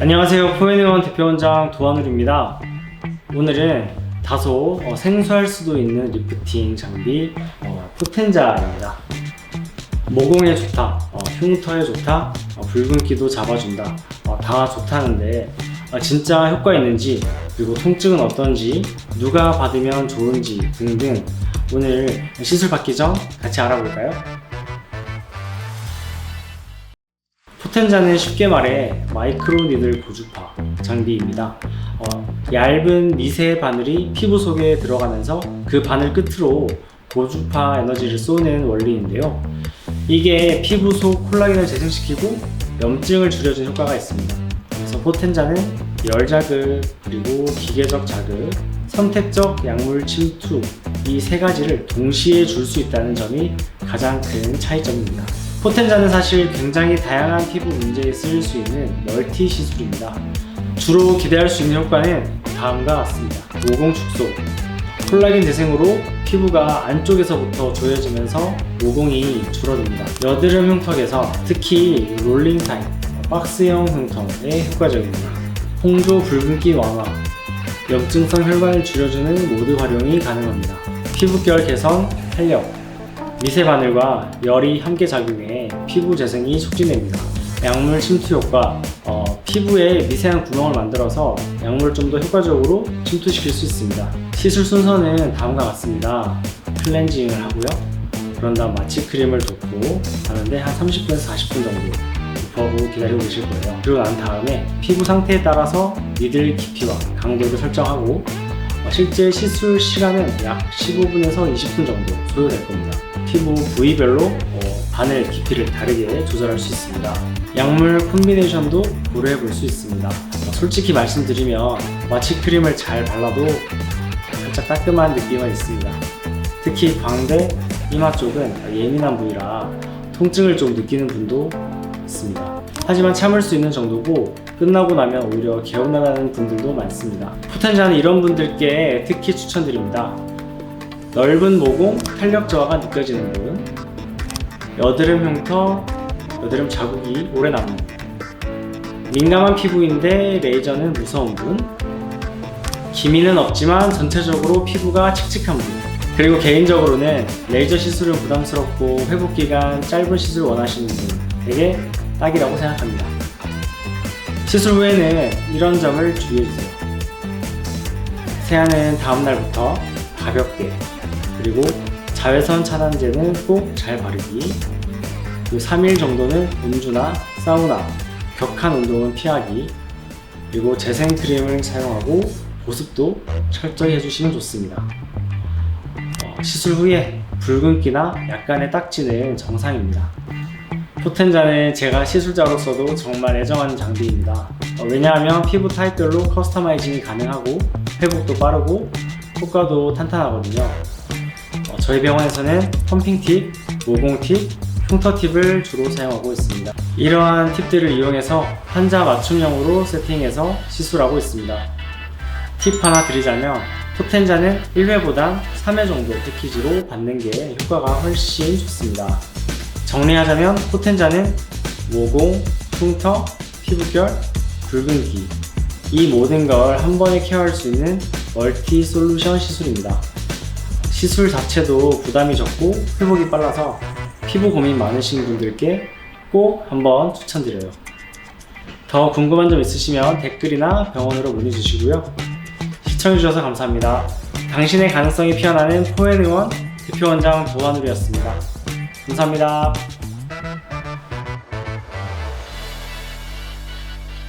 안녕하세요. 포에네원 대표원장 도한울입니다. 오늘은 다소 어, 생소할 수도 있는 리프팅 장비 어, 포텐자입니다. 모공에 좋다, 어, 흉터에 좋다, 어, 붉은기도 잡아준다, 어, 다 좋다는데 어, 진짜 효과 있는지 그리고 통증은 어떤지 누가 받으면 좋은지 등등 오늘 시술 받기 전 같이 알아볼까요? 포텐자는 쉽게 말해 마이크로 니들 고주파 장비입니다. 어, 얇은 미세 바늘이 피부 속에 들어가면서 그 바늘 끝으로 고주파 에너지를 쏘는 원리인데요. 이게 피부 속 콜라겐을 재생시키고 염증을 줄여준 효과가 있습니다. 그래서 포텐자는 열 자극 그리고 기계적 자극, 선택적 약물 침투 이 세 가지를 동시에 줄 수 있다는 점이 가장 큰 차이점입니다. 포텐자는 사실 굉장히 다양한 피부 문제에 쓰일 수 있는 멀티 시술입니다. 주로 기대할 수 있는 효과는 다음과 같습니다. 모공 축소, 콜라겐 재생으로 피부가 안쪽에서부터 조여지면서 모공이 줄어듭니다. 여드름 흉터에서 특히 롤링 타임, 박스형 흉터에 효과적입니다. 홍조 붉은기 완화, 염증성 혈관을 줄여주는 모드 활용이 가능합니다. 피부결 개선, 탄력, 미세 바늘과 열이 함께 작용해 피부 재생이 촉진됩니다. 약물 침투 효과, 어, 피부에 미세한 구멍을 만들어서 약물을 좀 더 효과적으로 침투시킬 수 있습니다. 시술 순서는 다음과 같습니다. 클렌징을 하고요. 그런 다음 마취 크림을 덮고 하는데 한 30분에서 40분 정도 덮어보고 기다리고 계실 거예요. 그리고 난 다음에 피부 상태에 따라서 니들 깊이와 강도를 설정하고 어, 실제 시술 시간은 약 15분에서 20분 정도 소요될 겁니다. 피부 부위별로 어, 바늘 깊이를 다르게 조절할 수 있습니다. 약물 콤비네이션도 고려해 볼 수 있습니다. 어, 솔직히 말씀드리면 마취 크림을 잘 발라도 살짝 따끔한 느낌은 있습니다. 특히 광대, 이마 쪽은 예민한 부위라 통증을 좀 느끼는 분도 있습니다. 하지만 참을 수 있는 정도고 끝나고 나면 오히려 개운하다는 분들도 많습니다. 포텐자는 이런 분들께 특히 추천드립니다. 넓은 모공, 탄력 저하가 느껴지는 분, 여드름 흉터, 여드름 자국이 오래 남는 분, 민감한 피부인데 레이저는 무서운 분, 기미는 없지만 전체적으로 피부가 칙칙한 분, 그리고 개인적으로는 레이저 시술은 부담스럽고 회복 기간 짧은 시술 원하시는 분에게 딱이라고 생각합니다. 시술 후에는 이런 점을 주의해주세요. 세안은 다음날부터 가볍게 그리고 자외선 차단제는 꼭 잘 바르기 그리고 3일 정도는 음주나 사우나 격한 운동은 피하기 그리고 재생 크림을 사용하고 보습도 철저히 해주시면 좋습니다. 어, 시술 후에 붉은기나 약간의 딱지는 정상입니다. 포텐자는 제가 시술자로서도 정말 애정하는 장비입니다. 어, 왜냐하면 피부 타입별로 커스터마이징이 가능하고 회복도 빠르고 효과도 탄탄하거든요. 어, 저희 병원에서는 펌핑 팁, 모공 팁, 흉터 팁을 주로 사용하고 있습니다. 이러한 팁들을 이용해서 환자 맞춤형으로 세팅해서 시술하고 있습니다. 팁 하나 드리자면 포텐자는 1회보단 3회 정도 패키지로 받는 게 효과가 훨씬 좋습니다. 정리하자면 포텐자는 모공, 흉터, 피부결, 붉은기 이 모든 걸 한 번에 케어할 수 있는 멀티 솔루션 시술입니다. 시술 자체도 부담이 적고 회복이 빨라서 피부 고민 많으신 분들께 꼭 한번 추천드려요. 더 궁금한 점 있으시면 댓글이나 병원으로 문의 주시고요. 시청해주셔서 감사합니다. 당신의 가능성이 피어나는 포앤의원 대표원장 도한울이었습니다. 감사합니다.